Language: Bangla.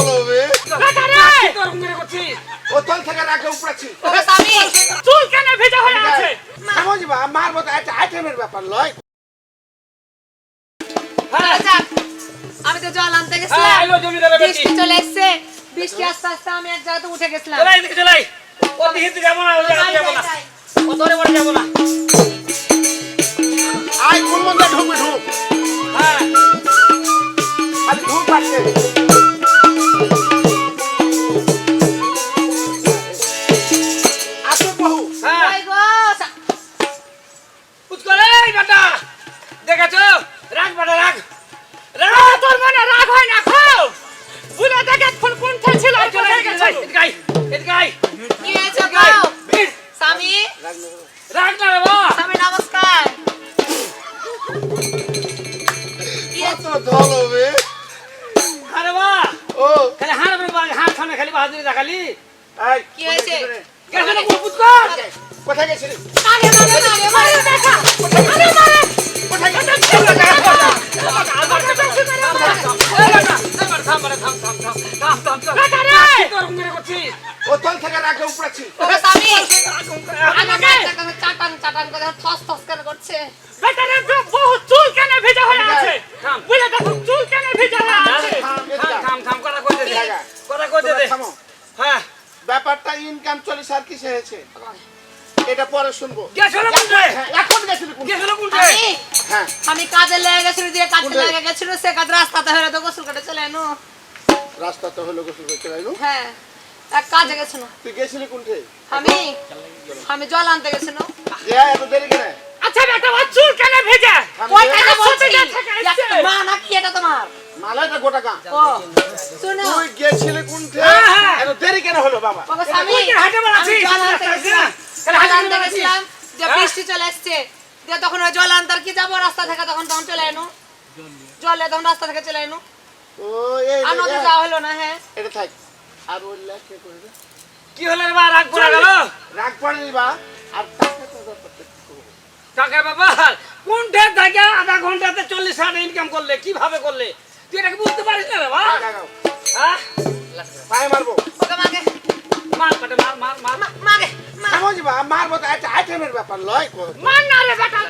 ধলবে তোর মেরে করছিস ও তল থেকে রাখে উপড়াচ্ছি চুল কেন ভেজা হয়ে আছে। সমঝবা আমার মতো একটা আইটেমের ব্যাপার লয়। হ্যাঁ। আমি তো জল আনতে হ্যাঁ গেছিলাম বেটি। বৃষ্টি চলে এসছে। বৃষ্টি আস্তে আস্তে আমি এক জায়গাতে উঠে গেছিলাম। চলাই দিকে চলাই ও দিকে যাব না ও যাব না। ও তোরে বড় যাব না। আই কোন মধ্যে ঢুকবে ঢুক। হ্যাঁ। খালি ঢুক পাচ্ছে রাগ না রে বাবা। স্বামী নমস্কার। কত হয়েছে? ধলবে আরে বাবা। ও। খালি হাড় করে হাড় খানে খালি বাহাদুরি দেখালি। এই কি হয়েছে? গেছে না কুকুত কর। কোথায় গেছিলি মারে, মারে, মারে, মারে, দেখা। আরে মারে। কোথায় গেছিলি ও তল থেকে রাখে উপড়াচ্ছি ওগো স্বামী, আমার বাচ্চা কেন চাটান চাটান করে থস থস করে করছে। চুল কেন ভেজা হয়ে আছে। বুঝে দেখো চুল কেন ভেজা হয়ে আছে। থাম থাম কথা কইতে দে। কথা কইতে দে। হ্যাঁ। ব্যাপারটা ইনকাম চল্লিশ আর কিসে হয়েছে? এটা পরে শুনব। হ্যাঁ, এখন গেছিল আমি? হ্যাঁ। আমি কাজে লেগে গেছিল যে কাজে লেগে গেছিল সে কাজ রাস্তাতে হলে তো গোসল করে চলে এনো রাস্তা তো হলো গোসল করতে পারলু হ্যাঁ। এক কাজে গেছিল তুই গেছিলি কোনঠে? আমি আমি জল আনতে গেছিল এত দেরি কেন? আচ্ছা বেটা ওর চুল কেন ভেজা? মা না কি এটা তোমার? মালাটা গোটা গাঁ। ও শুনো। তুই গেছিলি কোনঠে? হ্যাঁ, হ্যাঁ। এত দেরি কেন হলো বাবা? বাবা কি হাঁটে? জল আনতে গেছিলাম। তাহলে জল আনতে গেছিলাম। যে হ্যাঁ? বৃষ্টি চলে এসছে দিয়ে তখন ওই জল আনতে কি যাব? রাস্তা থেকে তখন তখন চলে এনো। জলে তখন রাস্তা থেকে চলে এনো। ও এই আর নদী যাওয়া হলো না হ্যাঁ। এটা থাক। আর ওই লেখে। কি হলো রে বা রাগ পড়ে গেল? রাগ পড়লি বা আর টাকা তো টাকা কোনটা থেকে আধা ঘন্টাতে চল্লিশ হাজার ইনকাম করলে? কীভাবে করলে? তুই এটাকে বুঝতে পারিস না রে বা দাও। হ্যাঁ? পায়ে মারবো। ওকে মাগে মার কাটে মার মার মার। মা- মাগে মা। সমঝবা মারবো তো। আইটেমের ব্যাপার লয় মার না রে বেটা।